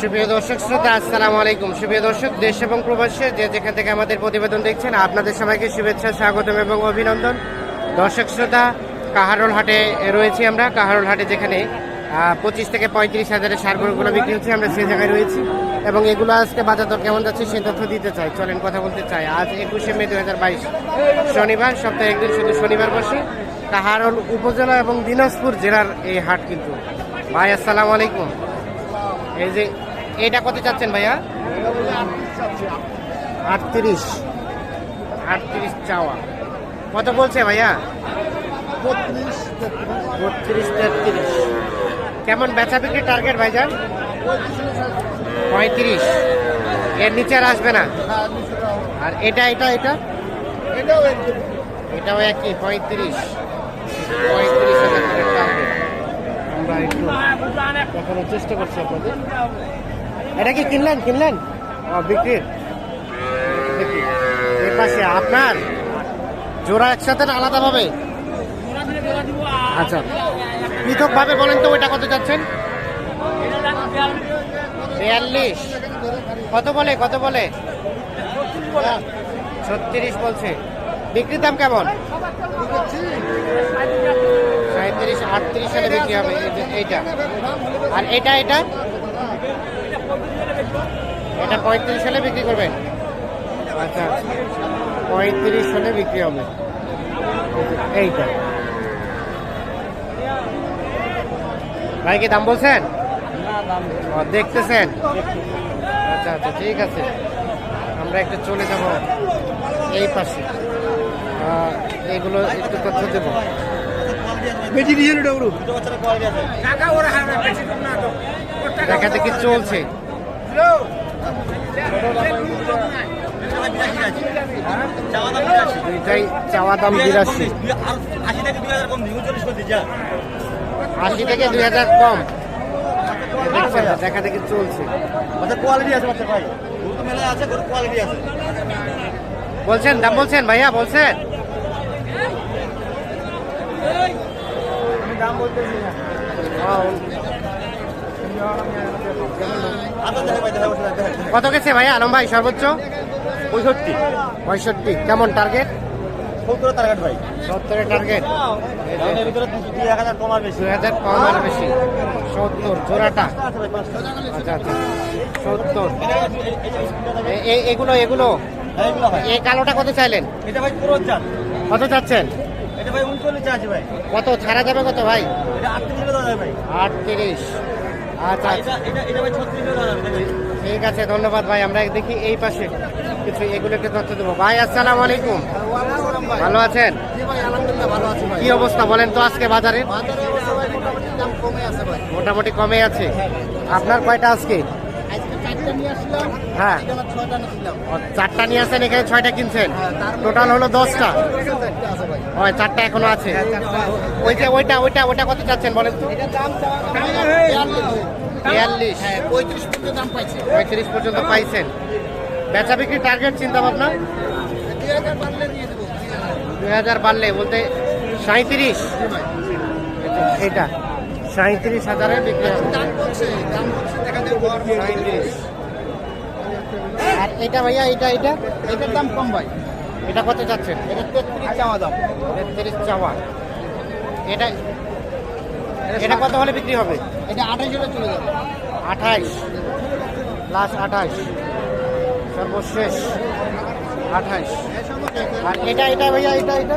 সুপ্রিয় দর্শক, শ্রোতা, আসসালামু আলাইকুম। সুপ্রিয় দর্শক, দেশ এবং প্রবাসী যে যেখান থেকে আমাদের প্রতিবেদন দেখছেন, আপনাদের সবাইকে শুভেচ্ছা, স্বাগতম এবং অভিনন্দন। দর্শক, শ্রোতা, কাহারোল হাটে রয়েছি আমরা। কাহারোল হাটে যেখানে পঁচিশ থেকে পঁয়ত্রিশ হাজারের সার গরুগুলো বিক্রি হচ্ছে, আমরা সেই জায়গায় রয়েছি। এবং এগুলো আজকে বাজার দর কেমন যাচ্ছে সে তথ্য দিতে চাই। চলেন কথা বলতে চাই। আজ একুশে মে দু হাজার বাইশ, শনিবার সপ্তাহে একদিন শুধু শনিবার বসে। কাহারোল উপজেলা এবং দিনাজপুর জেলার এই হাট কিন্তু। ভাই, আসসালামু আলাইকুম। এই যে এটা কত চাচ্ছেন ভাইয়া? আটত্রিশ। আটত্রিশ চাওয়া। কত বলছে ভাইয়া? বত্রিশ তেত্রিশ। কেমন বেচা বিক্রি টার্গেট ভাইজান? পঁয়ত্রিশ। এর নিচে আর আসবে না? আর এটা এটা এটা? এটাও একই। পঁয়ত্রিশ। পঁয়ত্রিশ হাজার আমরা একটু দেখানোর চেষ্টা করছি আপনাদের। এটা কি কিনলেন কিনলেন? ও বিক্রির এর পাশে আপনার জোড়া একসাথে না আলাদাভাবে? আচ্ছা পৃথকভাবে বলেন তো ওইটা কত যাচ্ছেন? বিয়াল্লিশ। কত বলে কত বলে? ছত্রিশ বলছে। বিক্রির দাম কেমন? সাঁত্রিশ আটত্রিশ সালে বিক্রি হবে। এইটা। আর এটা এটা? এটা পঁয়ত্রিশ সালে বিক্রি করবেন আচ্ছা পঁয়ত্রিশ সালে বিক্রি হবে। এইটা। ভাই কি দাম বলছেন? দেখতেছেন আচ্ছা আচ্ছা ঠিক আছে। আমরা একটু চলে যাব এই পাশে। এগুলো একটু তথ্য দেবো। দেখা দেখি চলছে? দুইটাই চাওয়া দাম বিরাশি। আশি থেকে দুই হাজার কম। দেখা দেখি চলছে। বলছেন দাম বলছেন ভাইয়া বলছেন? কত গেছে ভাই আলম ভাই সর্বোচ্চ? পঁয়ষট্টি। পঁয়ষট্টি। কেমন টার্গেট টার্গেট ভাই। সত্তরের টার্গেট ভিতরে দুই হাজার কমার বেশি। দুই হাজার কম বেশি। সত্তর জোড়াটা? আচ্ছা আচ্ছা। সত্তর। এগুলো এগুলো? হ্যাঁ, এই কালোটা কত চাইলেন? এটা ভাই কত চাচ্ছেন? এটা ভাই উনচল্লিশে আছে ভাই। কত? ছাড়া যাবে কত ভাই। আটত্রিশে। আচ্ছা আচ্ছা। ঠিক আছে ধন্যবাদ ভাই। আমরা দেখি এই পাশে কিছু এগুলোকে তথ্য দেবো। ভাই আসসালাম আলাইকুম। ভালো আছেন? কি অবস্থা বলেন তো আজকে বাজারে মোটামুটি কমে আছে। আপনার কয়টা আজকে? হ্যাঁ। চারটা নিয়ে আসেন এখানে ছয়টা কিনছেন। টোটাল হলো দশটা। হয় চারটা এখনও আছে। ওই যে ওইটা ওইটা ওইটা কত চাচ্ছেন বলেন তো? বিয়াল্লিশ। পঁয়ত্রিশ পর্যন্ত পঁয়ত্রিশ পর্যন্ত পাইছেন। বেচা বিক্রি টার্গেট চিন্তা ভাবনা? দুই হাজার বাড়লে বলতে সাঁত্রিশ এটা সাঁত্রিশ হাজারে বিক্রি সাঁত্রিশ আর এটা ভাইয়া এটা এটা এটার দাম কম ভাই। এটা কত যাচ্ছেন এটা তেত্রিশ চাওয়া দাম। তেত্রিশ চাওয়া। এটা এটা কত হলে বিক্রি হবে? এটা আঠাশ হলে চলে যাবে। আঠাইশ প্লাস আঠাইশ সর্বশেষ আঠাইশ আর এটা এটা ভাইয়া এটা এটা?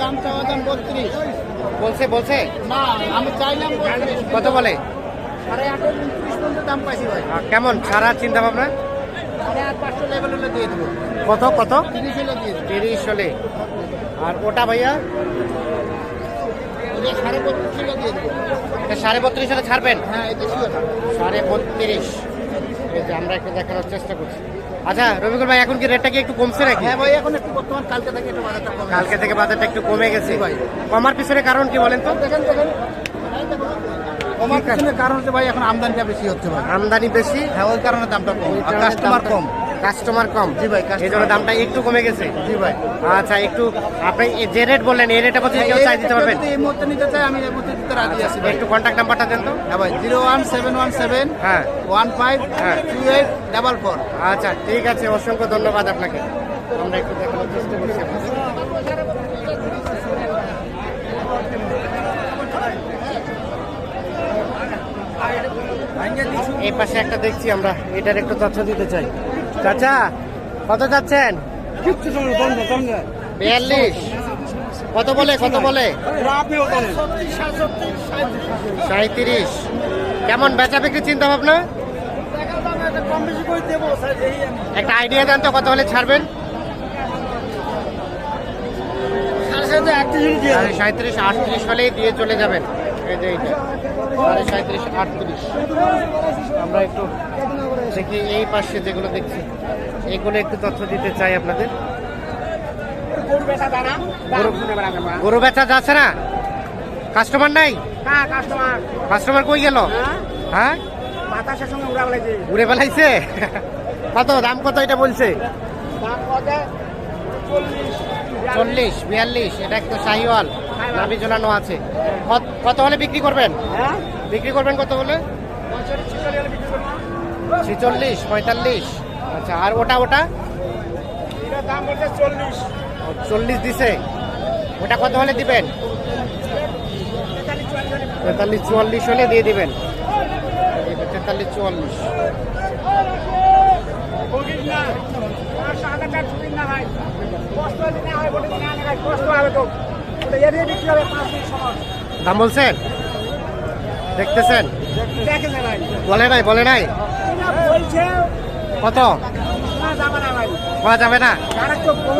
দাম চাওয়া দাম বত্রিশ। বলছে বলছে? না আমি চাইলাম কত বলে? কেমন? ছাড়া চিন্তা ভাবনা কত কত? তিরিশ হলে আর ওটা ভাইয়া? বত্রিশ হলে সাড়ে বত্রিশ হলে ছাড়বেন? হ্যাঁ সাড়ে বত্রিশ। আমরা একটু দেখানোর চেষ্টা করছি। আচ্ছা রবিকুল ভাই এখন কি রেটটা কি একটু কমছে নাকি? হ্যাঁ ভাই এখন একটু বর্তমান কালকে থেকে একটু বাজারটা কমে কালকে থেকে বাজারটা একটু কমে গেছে। ভাই। কমার পিছনে কারণ কি বলেন তো? দেখেন দেখেন। কমার পিছনে কারণ হচ্ছে ভাই এখন আমদানিটা বেশি হচ্ছে ভাই। আমদানি বেশি? হ্যাঁ ওই কারণে দামটা কম। আর কাস্টমার কম। কাস্টমার কম। জি ভাই, এই জন্য দামটা একটু কমে গেছে? জি ভাই। আচ্ছা একটু আপনি যে রেট বললেন এই রেটে বলতে কেউ চাই দিতে পারবেন? এই মুহূর্তে নিতে চাই আমি এই মুহূর্তে দিতে রাজি আছি একটু কন্ট্যাক্ট নাম্বারটা দেন তো। হ্যাঁ ভাই zero one seven one seven হ্যাঁ। ওয়ান ফাইভ হ্যাঁ। Two eight double four. আচ্ছা ঠিক আছে অসংখ্য ধন্যবাদ আপনাকে। আমরা একটু দেখানোর চেষ্টা করছি এই পাশে একটা দেখছি আমরা, এটার একটু তথ্য দিতে চাই। চাচা, কত যাচ্ছেন? বিয়াল্লিশ। কত বলে কত বলে? সাঁত্রিশ কেমন বেচা বিক্রি চিন্তা ভাবনা? একটা আইডিয়া দেন তো, কত হলে ছাড়বেন? সাঁত্রিশ আটত্রিশ হলেই দিয়ে চলে যাবেন। এই যে এইটা, সাড়ে সাঁত্রিশ আটত্রিশ। আমরা একটু দেখি এই পাশে যেগুলো দেখছি, এগুলো একটু তথ্য দিতে চাই আপনাদের। গরু- বেচা যাচ্ছে না? কাস্টমার নাই? কাস্টমার কই গেল? হ্যাঁ? উড়ে বেলাইছে কত? দাম কত এটা বলছে? চল্লিশ, বিয়াল্লিশ, এটা একটু শাহিওয়াল নাভি ঝোলানো আছে। কত- কত হলে বিক্রি করবেন? বিক্রি করবেন কত হলে? ছিচল্লিশ পঁয়তাল্লিশ। আচ্ছা আর ওটা ওটা? চল্লিশ। দিছে। ওটা কত হলে দিবেন। তেতাল্লিশ চুয়াল্লিশ হলে দিয়ে দিবেন। তেতাল্লিশ চুয়াল্লিশ। দাম বলছেন? দেখতেছেন? বলে নাই বলে নাই? কত? পাওয়া যাবে না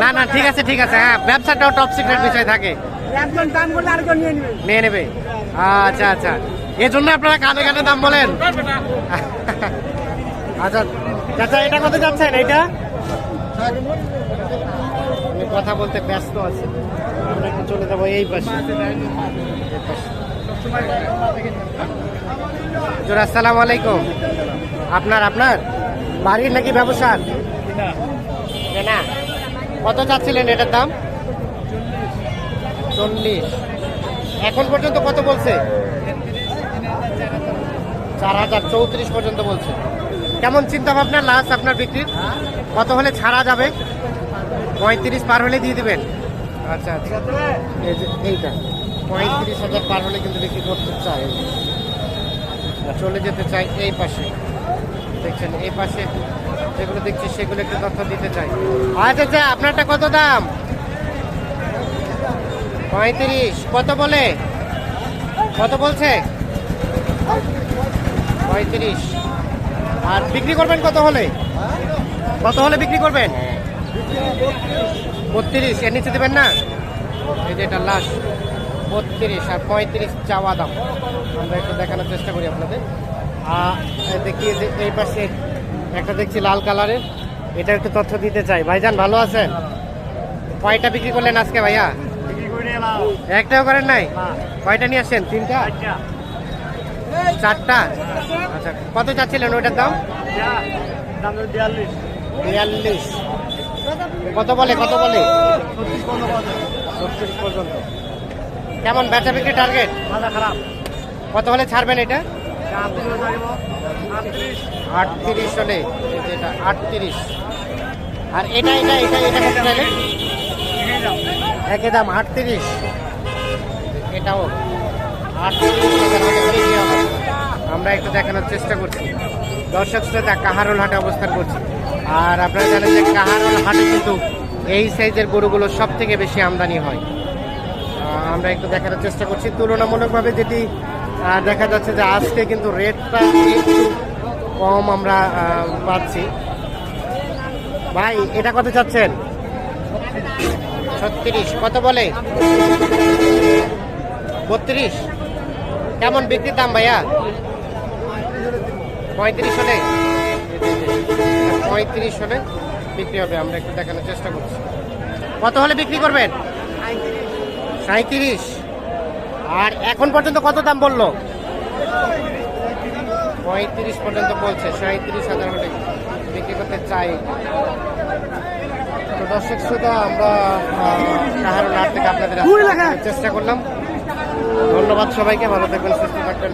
না? না ঠিক আছে ঠিক আছে। হ্যাঁ ব্যবসাটাও টপ সিক্রেট বিষয় থাকে। নিয়ে নেবে। আচ্ছা আচ্ছা। এই জন্য আপনারা কানে কানে দাম বলেন। আচ্ছা চাচা এটা কত যাচ্ছেন? এটা কথা বলতে ব্যস্ত আছে। আমরা একটু চলে যাব এই পাশে। হুজুর আসসালামু আলাইকুম। আপনার আপনার? বাড়ির নাকি ব্যবসার? না কত চাচ্ছিলেন এটার দাম? চল্লিশ। এখন পর্যন্ত কত বলছে? চার হাজার চৌত্রিশ পর্যন্ত বলছে। কেমন চিন্তা ভাবনা লাস্ট আপনার বিক্রির? কত হলে ছাড়া যাবে? পঁয়ত্রিশ পার হলে দিয়ে দেবেন। আচ্ছা আচ্ছা। এই যে এইটা। পঁয়ত্রিশ হাজার পার হলে কিন্তু বিক্রি করতে চাই। চলে যেতে চাই এই পাশে। দেখছেন এই পাশে যেগুলো দেখছি সেগুলো একটু তথ্য দিতে চাই। আচ্ছা আচ্ছা আপনারটা কত দাম? পঁয়ত্রিশ কত বলে? কত বলছে? পঁয়ত্রিশ। আর বিক্রি করবেন কত হলে? কত হলে বিক্রি করবেন? বত্রিশ এর নিচে দেবেন না? এই যে এটা লাস্ট বত্রিশ আর পঁয়ত্রিশ চাওয়া দাম। আমরা একটু দেখানোর চেষ্টা করি আপনাদের। আর দেখি যে এই পাশে একটা দেখছি লাল কালারের এটা একটু তথ্য দিতে চাই। ভাইজান ভালো আছেন? কয়টা বিক্রি করলেন আজকে ভাইয়া? একটাও করেন নাই? কয়টা নিয়ে আসছেন? তিনটা? চারটা। আচ্ছা কত চাচ্ছিলেন ওইটার দাম? বিয়াল্লিশ। কত বলে কত বলে? ছত্রিশ পর্যন্ত কেমন বেচা বিক্রি টার্গেট খারাপ। কত হলে ছাড়বেন এটা? আটত্রিশ হলে এটা আটত্রিশ। আর এটা এটা এটা এটা কত চাইলে একই দাম আটত্রিশ। এটাও হবে। আমরা একটু দেখানোর চেষ্টা করছি। দর্শক শ্রোতা কাহারোল হাটে অবস্থান করছি। আর আপনারা জানেন যে কাহারোল হাটে কিন্তু এই সাইজের গরুগুলো সব থেকে বেশি আমদানি হয়। আমরা একটু দেখার চেষ্টা করছি। তুলনামূলকভাবে যেটি দেখা যাচ্ছে যে আজকে কিন্তু রেটটা একটু কম আমরা পাচ্ছি। ভাই, এটা কত চাচ্ছেন? ছত্রিশ। কত বলে? বত্রিশ। কেমন বিক্রির দাম ভাইয়া? পঁয়ত্রিশ হলে? পঁয়ত্রিশ হলে বিক্রি হবে আমরা একটু দেখানোর চেষ্টা করছি। কত হলে বিক্রি করবেন? সাঁত্রিশ আর এখন পর্যন্ত কত দাম বলল? পঁয়ত্রিশ পর্যন্ত বলছে সাঁত্রিশ হাজার হলে বিক্রি করতে চাই। তো দর্শক শ্রোতা আমরা কাহারুল হাট থেকে আপনাদের চেষ্টা করলাম। ধন্যবাদ সবাইকে ভালো থাকবেন সুস্থ থাকবেন।